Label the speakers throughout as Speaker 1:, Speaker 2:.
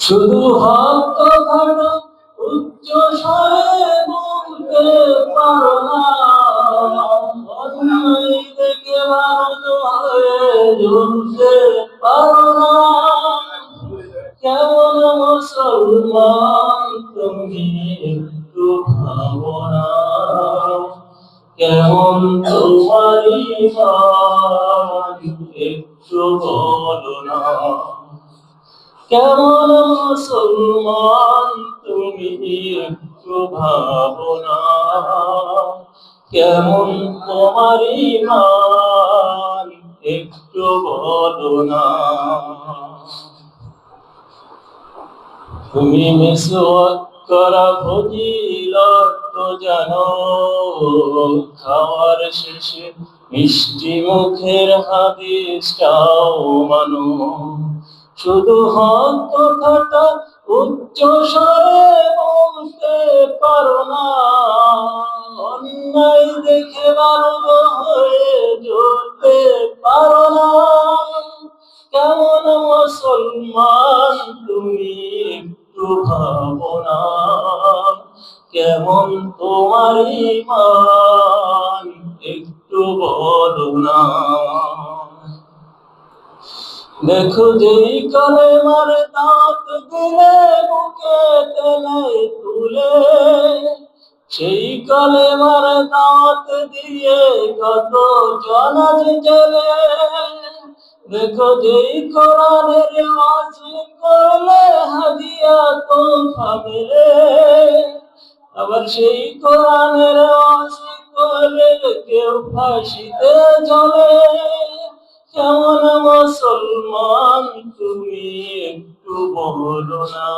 Speaker 1: শুধু হাত কথাটা উচ্চ স্বরে বলতে পারো না। দেখে ভারত হয়ে পারো না। কেমন মুসলমান তুমি একটু ভাবো না। কেমন তোমার কেমন মুসলমান তুমি একটু ভাবো না। কেমন তোমার ইমান একটু বলো না। তুমি মিসওয়াক করা ফজিলত তো জানো, খাওয়ার শেষে মিষ্টি মুখের হাদিসটাও মানো। শুধু হক কথাটা উচ্চ স্বরে বলতে পারো না। অন্যায় দেখে বারো হয়ে জ্বলতে পারো না। কেমন তোমার একটু বলো না। দেখো যেই কালে মারে দাঁত দিলে বুকে তেলে তুলে, সেই কালে মারে দাঁত দিয়ে কত জনাজ চলে দেখো যেই কোরআনের ওয়াজ করলে হাদিয়া তো ভাবলে আবার সেই কোরআনের ওয়াজ কেউ ফাঁসিতে চলে কেমন মুসলমান তুমি একটু বলো না,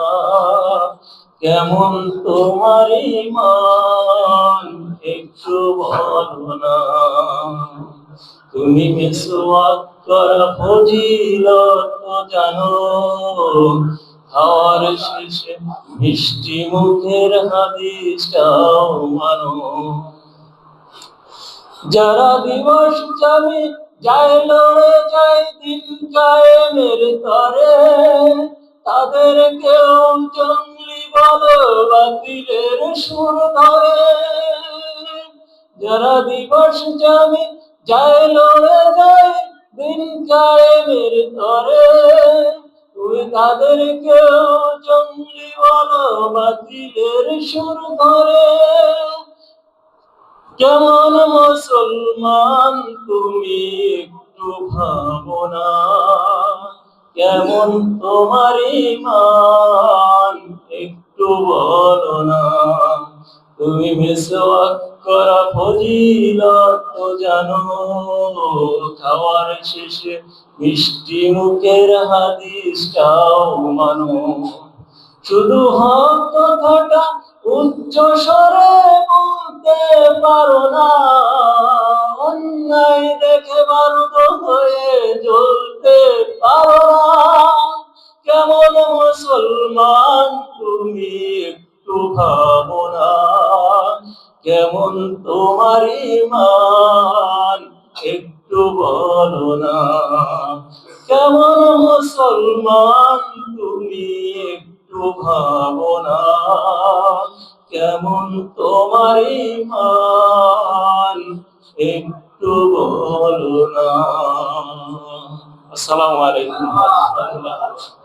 Speaker 1: কেমন তোমার ইমান একটু বলো না। তুমি মিসওয়াক করা ফজিলত জানো খাওয়ার শেষে মিষ্টি মুখের হাদিসটাও মানো। যারা দিবস যাবে যায় লড়ে যায় দিন কায়েমের তরে। তাদের কেউ জঙ্গলি বলো, বাতিলের সুর ধরে। যারা দিবস যাবে যায় লড়ে যায় দিন কায়েমের তরে। তুই তাদের কেউ জঙ্গলি বলো বাতিলের সুর ধরে। কেমন মুসলমান তুমি একটু ভাবো না। কেমন তোমার ইমান একটু বলো না। তুমি মিসওয়াক করা ফজিলত জানো খাওয়ার শেষে মিষ্টি মুখের হাদিসটাও মানো। শুধু হক কথাটা উচ্চ স্বরে বলতে পারো না, অন্যায় দেখে বারুদ হয়ে জ্বলতে পারো না। কেমন মুসলমান তুমি একটু ভাবো না। কেমন তোমার ইমান একটু বলো না। কেমন মুসলমান তুমি একটু ভাবো না। কেমন তোমার ইমান একটু বলো না। আসসালামু আলাইকুম।